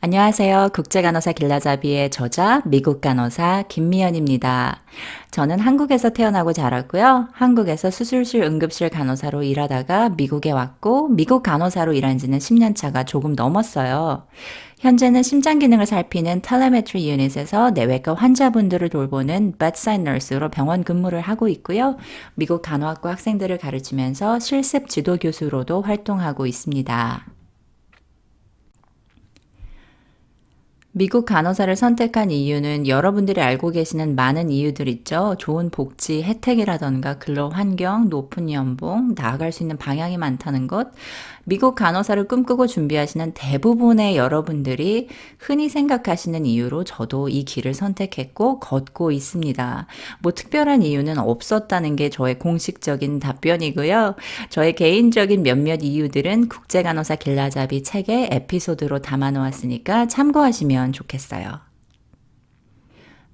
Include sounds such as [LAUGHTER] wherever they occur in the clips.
안녕하세요. 국제간호사 길라잡이의 저자 미국 간호사 김미연입니다. 저는 한국에서 태어나고 자랐고요. 한국에서 수술실 응급실 간호사로 일하다가 미국에 왔고 미국 간호사로 일한 지는 10년 차가 조금 넘었어요. 현재는 심장 기능을 살피는 텔레메트리 유닛에서 내외과 환자분들을 돌보는 bedside nurse로 병원 근무를 하고 있고요. 미국 간호학과 학생들을 가르치면서 실습 지도 교수로도 활동하고 있습니다. 미국 간호사를 선택한 이유는 여러분들이 알고 계시는 많은 이유들 있죠. 좋은 복지, 혜택이라던가 근로 환경, 높은 연봉, 나아갈 수 있는 방향이 많다는 것. 미국 간호사를 꿈꾸고 준비하시는 대부분의 여러분들이 흔히 생각하시는 이유로 저도 이 길을 선택했고 걷고 있습니다. 뭐 특별한 이유는 없었다는 게 저의 공식적인 답변이고요. 저의 개인적인 몇몇 이유들은 국제간호사 길라잡이 책의 에피소드로 담아 놓았으니까 참고하시면 좋겠어요.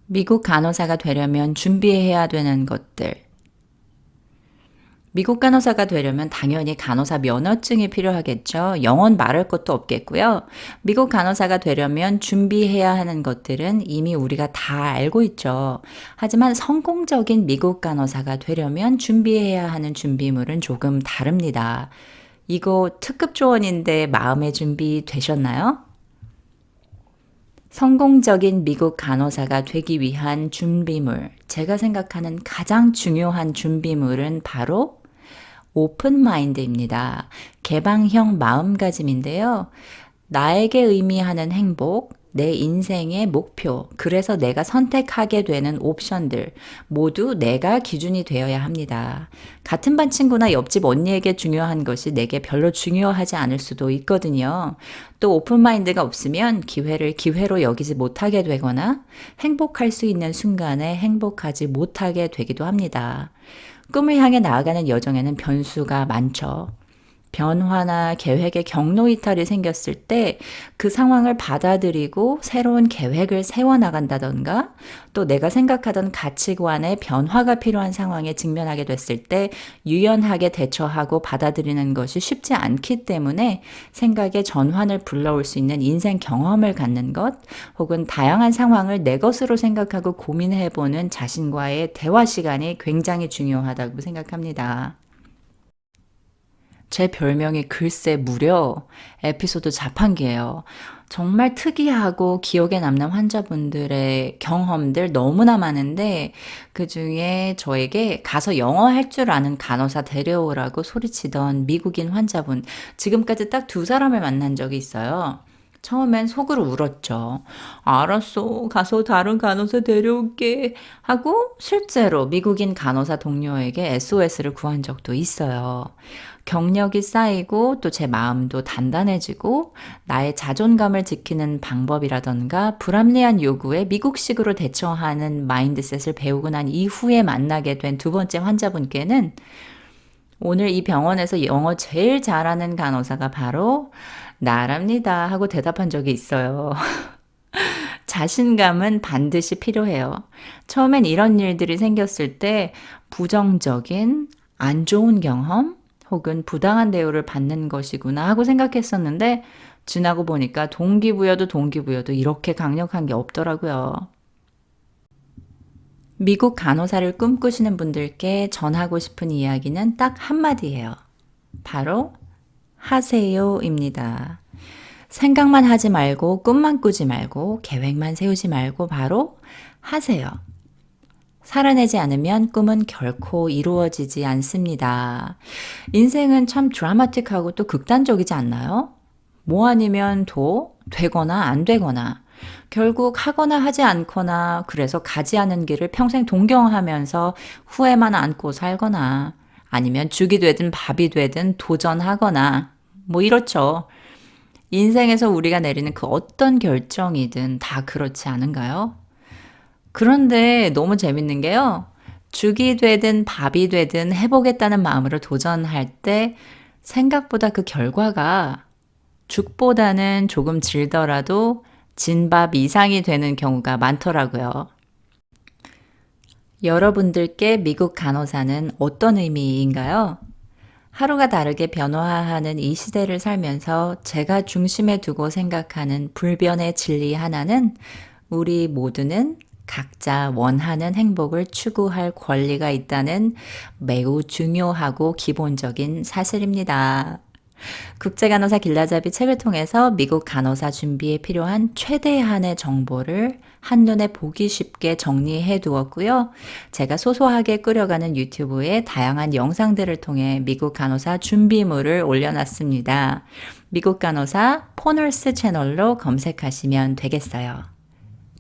미국 간호사가 되려면 준비해야 되는 것들. 미국 간호사가 되려면 당연히 간호사 면허증이 필요하겠죠. 영어는 말할 것도 없겠고요. 미국 간호사가 되려면 준비해야 하는 것들은 이미 우리가 다 알고 있죠. 하지만 성공적인 미국 간호사가 되려면 준비해야 하는 준비물은 조금 다릅니다. 이거 특급 조언인데 마음의 준비 되셨나요? 성공적인 미국 간호사가 되기 위한 준비물, 제가 생각하는 가장 중요한 준비물은 바로 오픈 마인드입니다. 개방형 마음가짐인데요. 나에게 의미하는 행복, 내 인생의 목표, 그래서 내가 선택하게 되는 옵션들 모두 내가 기준이 되어야 합니다. 같은 반 친구나 옆집 언니에게 중요한 것이 내게 별로 중요하지 않을 수도 있거든요. 또 오픈마인드가 없으면 기회를 기회로 여기지 못하게 되거나 행복할 수 있는 순간에 행복하지 못하게 되기도 합니다. 꿈을 향해 나아가는 여정에는 변수가 많죠. 변화나 계획에 경로 이탈이 생겼을 때 그 상황을 받아들이고 새로운 계획을 세워나간다던가 또 내가 생각하던 가치관의 변화가 필요한 상황에 직면하게 됐을 때 유연하게 대처하고 받아들이는 것이 쉽지 않기 때문에 생각의 전환을 불러올 수 있는 인생 경험을 갖는 것 혹은 다양한 상황을 내 것으로 생각하고 고민해보는 자신과의 대화 시간이 굉장히 중요하다고 생각합니다. 제 별명이 글쎄 무려 에피소드 자판기예요. 정말 특이하고 기억에 남는 환자분들의 경험들 너무나 많은데 그 중에 저에게 가서 영어 할 줄 아는 간호사 데려오라고 소리치던 미국인 환자분 지금까지 딱 두 사람을 만난 적이 있어요. 처음엔 속으로 울었죠. 알았어. 가서 다른 간호사 데려올게. 하고 실제로 미국인 간호사 동료에게 SOS를 구한 적도 있어요. 경력이 쌓이고 또 제 마음도 단단해지고 나의 자존감을 지키는 방법이라던가 불합리한 요구에 미국식으로 대처하는 마인드셋을 배우고 난 이후에 만나게 된 두 번째 환자분께는 오늘 이 병원에서 영어 제일 잘하는 간호사가 바로 나랍니다 하고 대답한 적이 있어요. [LAUGHS] 자신감은 반드시 필요해요. 처음엔 이런 일들이 생겼을 때 부정적인 안 좋은 경험 혹은 부당한 대우를 받는 것이구나 하고 생각했었는데 지나고 보니까 동기부여도 동기부여도 이렇게 강력한 게 없더라고요. 미국 간호사를 꿈꾸시는 분들께 전하고 싶은 이야기는 딱 한마디예요. 바로 하세요입니다. 생각만 하지 말고 꿈만 꾸지 말고 계획만 세우지 말고 바로 하세요. 살아내지 않으면 꿈은 결코 이루어지지 않습니다. 인생은 참 드라마틱하고 또 극단적이지 않나요? 뭐 아니면 도, 되거나 안 되거나, 결국 하거나 하지 않거나, 그래서 가지 않은 길을 평생 동경하면서 후회만 안고 살거나, 아니면 죽이 되든 밥이 되든 도전하거나, 뭐 이렇죠. 인생에서 우리가 내리는 그 어떤 결정이든 다 그렇지 않은가요? 그런데 너무 재밌는 게요. 죽이 되든 밥이 되든 해보겠다는 마음으로 도전할 때 생각보다 그 결과가 죽보다는 조금 질더라도 진밥 이상이 되는 경우가 많더라고요. 여러분들께 미국 간호사는 어떤 의미인가요? 하루가 다르게 변화하는 이 시대를 살면서 제가 중심에 두고 생각하는 불변의 진리 하나는 우리 모두는 각자 원하는 행복을 추구할 권리가 있다는 매우 중요하고 기본적인 사실입니다. 국제 간호사 길라잡이 책을 통해서 미국 간호사 준비에 필요한 최대한의 정보를 한눈에 보기 쉽게 정리해 두었고요. 제가 소소하게 끓여가는 유튜브에 다양한 영상들을 통해 미국 간호사 준비물을 올려놨습니다. 미국 간호사 포널스 채널로 검색하시면 되겠어요.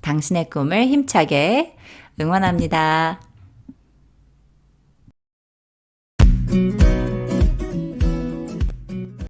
당신의 꿈을 힘차게 응원합니다.